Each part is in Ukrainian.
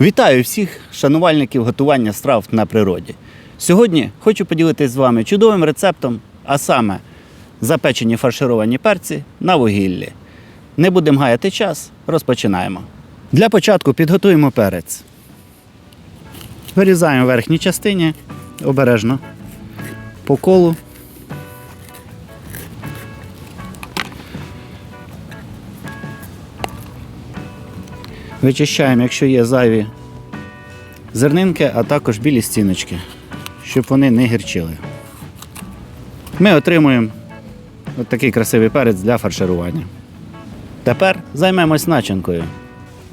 Вітаю всіх шанувальників готування страв на природі. Сьогодні хочу поділитися з вами чудовим рецептом, а саме запечені фаршировані перці на вугіллі. Не будемо гаяти час, розпочинаємо. Для початку підготуємо перець. Вирізаємо в верхній частині обережно по колу. Вичищаємо, якщо є зайві зернинки, а також білі стіночки, щоб вони не гірчили. Ми отримуємо от такий красивий перець для фарширування. Тепер займемось начинкою.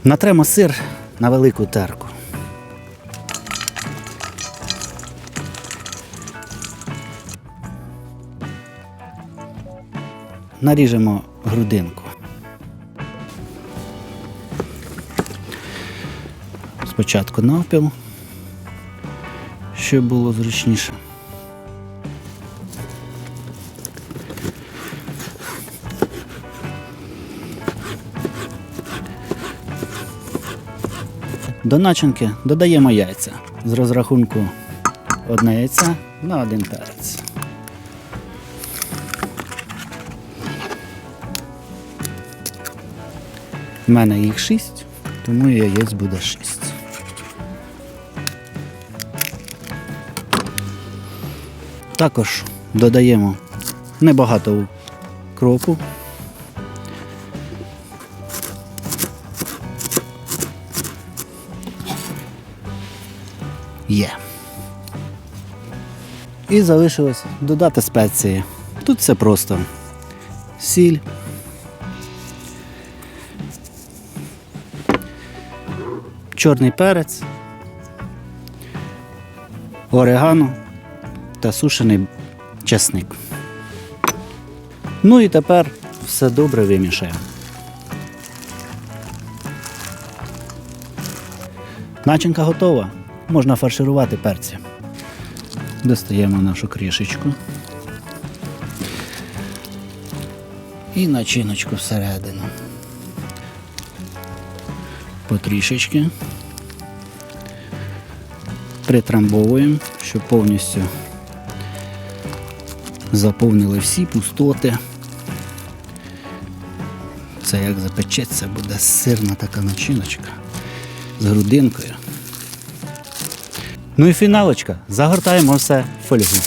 Натремо сир на велику терку. Наріжемо грудинку. Спочатку навпіл, щоб було зручніше. До начинки додаємо яйця з розрахунку одне яйця на один перець. У мене їх шість, тому яєць буде шість. Також додаємо небагато кропу. Є. І залишилось додати спеції. Тут все просто. Сіль. Чорний перець, орегано та сушений часник. Ну і тепер все добре вимішаємо. Начинка готова. Можна фарширувати перці. Достаємо нашу кришечку. І начиночку всередину. Потрішечки. Притрамбовуємо, щоб повністю заповнили всі пустоти. Це як запечеться, буде сирна така начиночка з грудинкою. Ну і фіналочка. Загортаємо все в фольгу.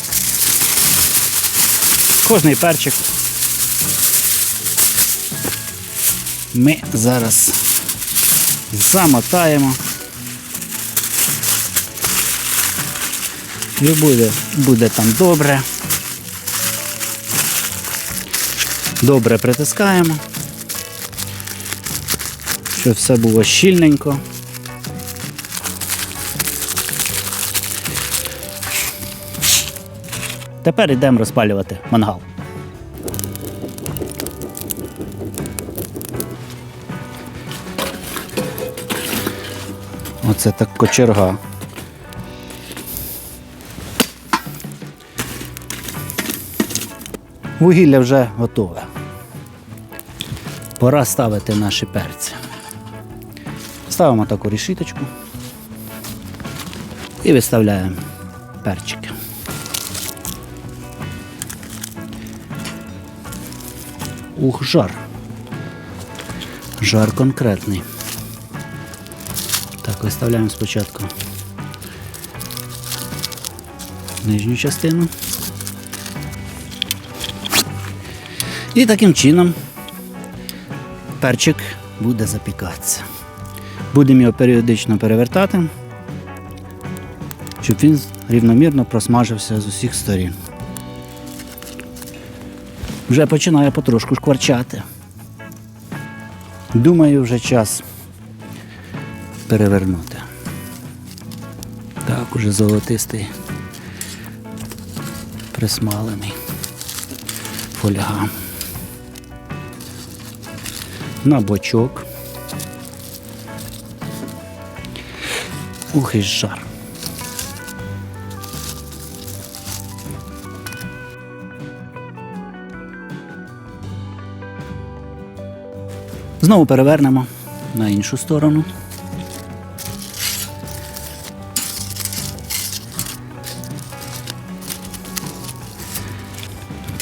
Кожний перчик. Ми зараз замотаємо. І буде, буде там добре. Добре притискаємо, щоб все було щільненько. Тепер йдемо розпалювати мангал. Оце так кочерга. Вугілля вже готове. Пора ставити наші перці. Ставимо таку решіточку і виставляємо перчики. Ух, жар. Жар конкретний. Так, виставляємо спочатку нижню частину. І таким чином перчик буде запікатися. Будемо його періодично перевертати, щоб він рівномірно просмажився з усіх сторін. Вже починає потрошку шкварчати. Думаю, вже час перевернути. Так, уже золотистий, присмалений фольга на бочок. Ух і жар. Знову перевернемо на іншу сторону.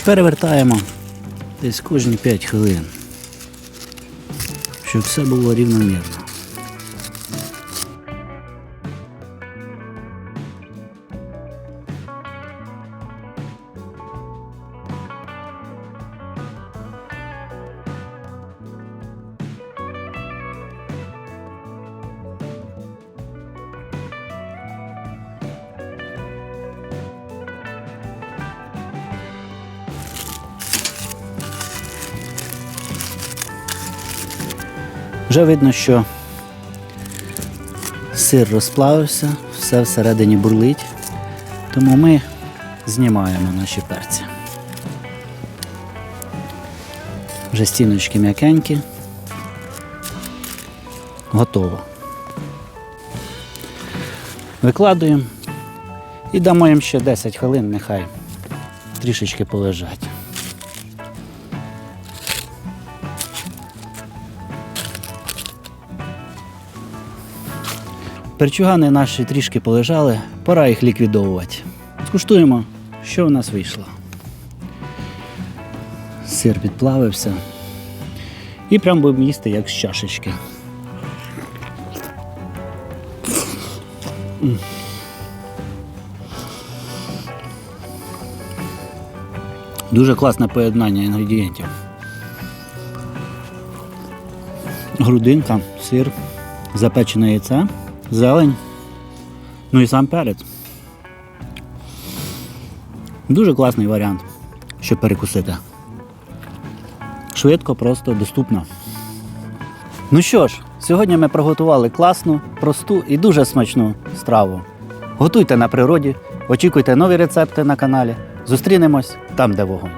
Перевертаємо десь кожні 5 хвилин щоб все було рівномірно. Вже видно, що сир розплавився, все всередині бурлить, тому ми знімаємо наші перці. Вже стіночки м'якенькі. Готово. Викладуємо і дамо їм ще 10 хвилин, нехай трішечки полежать. Перчугани наші трішки полежали, пора їх ліквідовувати. Скуштуємо, що в нас вийшло. Сир підплавився. І прям будемо їсти як з чашечки. Дуже класне поєднання інгредієнтів. Грудинка, сир, запечене яйце, зелень, ну і сам перець. Дуже класний варіант, щоб перекусити. Швидко, просто, доступно. Ну що ж, сьогодні ми приготували класну, просту і дуже смачну страву. Готуйте на природі, очікуйте нові рецепти на каналі. Зустрінемось там, де вогонь.